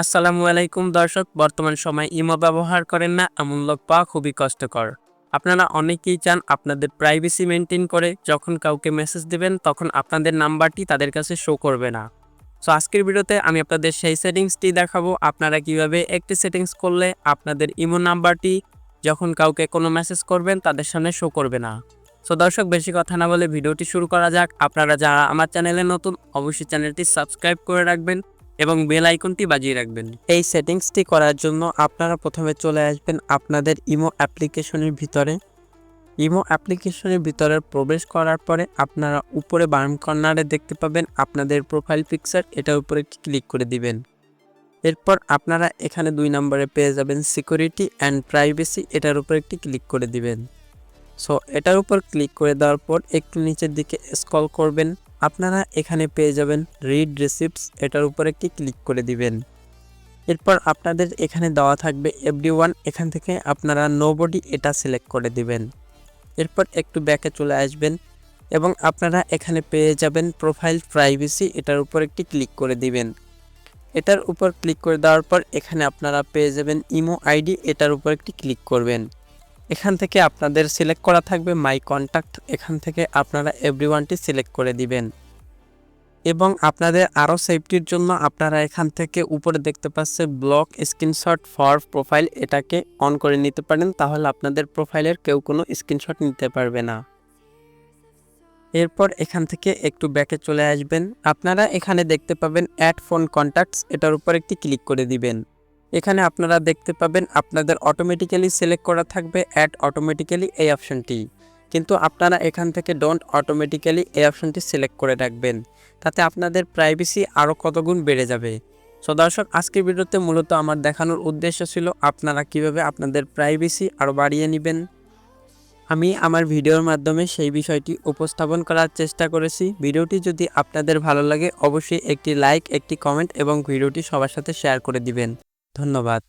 আসসালামু আলাইকুম দর্শক, বর্তমান সময় ইমো ব্যবহার করেন না, এমন লোক পাওয়া খুবই কষ্টকর। আপনারা অনেকেই চান আপনাদের প্রাইভেসি মেনটেন করে, যখন কাউকে মেসেজ দেবেন, তখন আপনাদের নাম্বারটি তাদের কাছে শো করবে না। সো আজকের ভিডিওতে আমি আপনাদের সেই সেটিংসটি দেখাবো, আপনারা কীভাবে একটি সেটিংস করলে আপনাদের ইমো নাম্বারটি যখন কাউকে কোনো মেসেজ করবেন, তাদের সামনে শো করবে না। সো দর্শক, বেশি কথা না বলে ভিডিওটি শুরু করা যাক। আপনারা যারা আমার চ্যানেলে নতুন, অবশ্যই চ্যানেলটি সাবস্ক্রাইব করে রাখবেন। এবং বেল আইকনটি বাজিয়ে রাখবেন। এই সেটিংসটি করার জন্য আপনারা প্রথমে চলে আসবেন আপনাদের ইমো অ্যাপ্লিকেশনের ভিতরে। ইমো অ্যাপ্লিকেশনের ভিতরে প্রবেশ করার পরে আপনারা উপরে বাম কর্নারে দেখতে পাবেন আপনাদের প্রোফাইল পিকচার এটার উপরে ক্লিক করে দিবেন। এরপর আপনারা এখানে দুই নম্বরে পেয়ে যাবেন সিকিউরিটি অ্যান্ড প্রাইভেসি, এটার উপর একটি ক্লিক করে দিবেন। সো, এটার উপর ক্লিক করে দেওয়ার পর একটু নিচের দিকে স্ক্রল করবেন। আপনারা এখানে পেয়ে যাবেন রিড রিসিপ্টস এটার উপর একটি ক্লিক করে দিবেন। এরপর আপনাদের এখানে দেওয়া থাকবে এভরি ওয়ান এখান থেকে আপনারা নোবডি এটা সিলেক্ট করে দিবেন। এরপর একটু ব্যাকে চলে আসবেন এবং আপনারা এখানে পেয়ে যাবেন প্রোফাইল প্রাইভেসি এটার উপর একটি ক্লিক করে দিবেন। এটার উপর ক্লিক করে দেওয়ার পর এখানে আপনারা পেয়ে যাবেন ইমো আইডি এটার উপর একটি ক্লিক করবেন। এখান থেকে আপনাদের সিলেক্ট করা থাকবে মাই কন্ট্যাক্ট এখান থেকে আপনারা এভরিওয়ানটি সিলেক্ট করে দিবেন। এবং আপনাদের আরও সেফটির জন্য আপনারা এখান থেকে উপরে দেখতে পাচ্ছে ব্লক স্ক্রিনশট ফর প্রোফাইল এটাকে অন করে নিতে পারেন, তাহলে আপনাদের প্রোফাইলের কেউ কোনো স্ক্রিনশট নিতে পারবে না। এরপর এখান থেকে একটু ব্যাকে চলে আসবেন। আপনারা এখানে দেখতে পাবেন অ্যাড ফোন কন্ট্যাক্টস এটার উপর একটি ক্লিক করে দিবেন। এখানে আপনারা দেখতে পাবেন আপনাদের অটোমেটিক্যালি সিলেক্ট করা থাকবে অ্যাড অটোমেটিক্যালি এই অপশনটি কিন্তু আপনারা এখান থেকে ডোন্ট অটোমেটিক্যালি এই অপশনটি সিলেক্ট করে রাখবেন। তাতে আপনাদের প্রাইভেসি আরও কতগুণ বেড়ে যাবে। সো দর্শক, আজকের ভিডিওতে মূলত আমার দেখানোর উদ্দেশ্য ছিল আপনারা কীভাবে আপনাদের প্রাইভেসি আরও বাড়িয়ে নেবেন। আমি আমার ভিডিওর মাধ্যমে সেই বিষয়টি উপস্থাপন করার চেষ্টা করেছি। ভিডিওটি যদি আপনাদের ভালো লাগে, অবশ্যই একটি লাইক একটি কমেন্ট এবং ভিডিওটি সবার সাথে শেয়ার করে দিবেন। ধন্যবাদ।